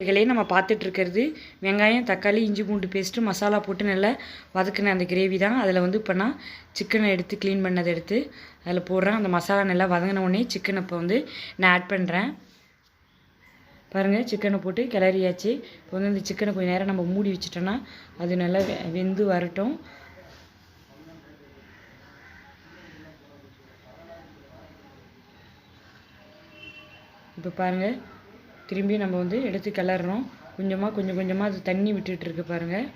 இதுகளே நம்ம பார்த்துட்டு இருக்கிறது வெங்காயம் தக்காளி இஞ்சி பூண்டு பேஸ்ட்டு மசாலா போட்டு நல்லா வதக்கின அந்த கிரேவி தான். அதில் வந்து இப்போ நான் சிக்கனை எடுத்து க்ளீன் பண்ணதை எடுத்து அதில் போடுறேன். அந்த மசாலா நல்லா வதங்கின உடனே சிக்கனை இப்போ வந்து நான் ஆட் பண்ணுறேன் பாருங்கள் சிக்கனை போட்டு கிளறியாச்சு. இப்போ வந்து இந்த சிக்கனை கொஞ்சம் நேரம் நம்ம மூடி வச்சிட்டோன்னா அது நல்லா வெ- வெந்து வரட்டும். இப்போ பாருங்கள் திரும்பி நம்ம வந்து எடுத்து கிளறணும். கொஞ்சமாக கொஞ்சம் கொஞ்சமாக அது தண்ணி விட்டுட்டுருக்கு பாருங்கள்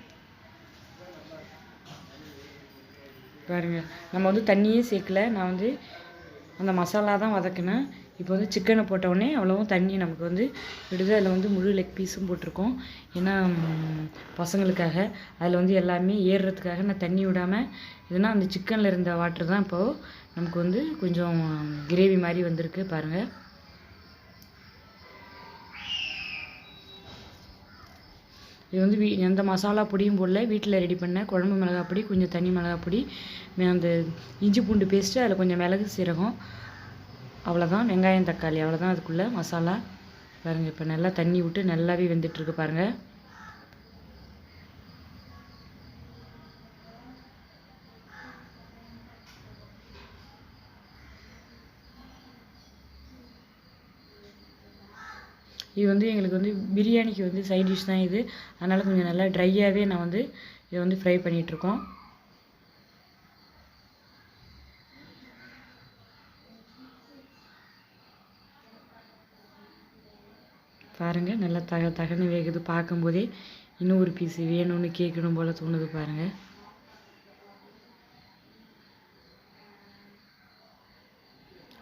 பாருங்கள் நம்ம வந்து தண்ணியே சேர்க்கல. நான் வந்து அந்த மசாலா தான் வதக்கினேன். இப்போ வந்து சிக்கனை போட்டவுடனே அவ்வளோவும் தண்ணி நமக்கு வந்து விடுது. அதில் வந்து முழு லெக் பீஸும் போட்டிருக்கோம். ஏன்னா பசங்களுக்காக. அதில் வந்து எல்லாமே ஏறுறதுக்காக நான் தண்ணி விடாமல் இதுனா அந்த சிக்கனில் இருந்த வாட்டர் தான் இப்போது நமக்கு வந்து கொஞ்சம் கிரேவி மாதிரி வந்திருக்கு பாருங்கள் இது வந்து வீ எந்த மசாலா பொடியும் போடல. வீட்டில் ரெடி பண்ண குழம்பு மிளகாய் பொடி கொஞ்சம் தனி மிளகா பொடி அந்த இஞ்சி பூண்டு பேஸ்ட்டு அதில் கொஞ்சம் மிளகு சீரகம். அவ்வளோதான் வெங்காயம் தக்காளி அவ்வளோதான் அதுக்குள்ளே மசாலா பாருங்கள் இப்போ நல்லா தண்ணி விட்டு நல்லாவே வெந்துட்டுருக்கு பாருங்கள் இது வந்து எங்களுக்கு வந்து பிரியாணிக்கு வந்து சைட் டிஷ் தான் இது. அதனால் கொஞ்சம் நல்லா ட்ரையாகவே நான் வந்து இதை வந்து ஃப்ரை பண்ணிகிட்ருக்கோம் பாருங்கள் நல்லா தக தகனு வேகுது. பார்க்கும்போதே இன்னும் ஒரு பீஸ் வேணும்னு கேட்கணும் போல் தோணுது பாருங்கள்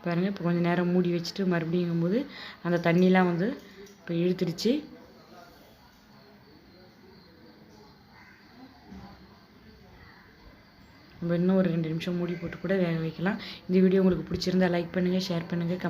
பாருங்கள் இப்போ கொஞ்சம் நேரம் மூடி வச்சுட்டு மறுபடியுங்கும்போது அந்த தண்ணிலாம் வந்து இப்போ இழுத்துடுச்சு. நம்ம இன்னும் ஒரு ரெண்டு நிமிஷம் மூடி போட்டு கூட வேக வைக்கலாம். இந்த வீடியோ உங்களுக்கு பிடிச்சிருந்தா லைக் பண்ணுங்கள் ஷேர் பண்ணுங்கள் கமெண்ட்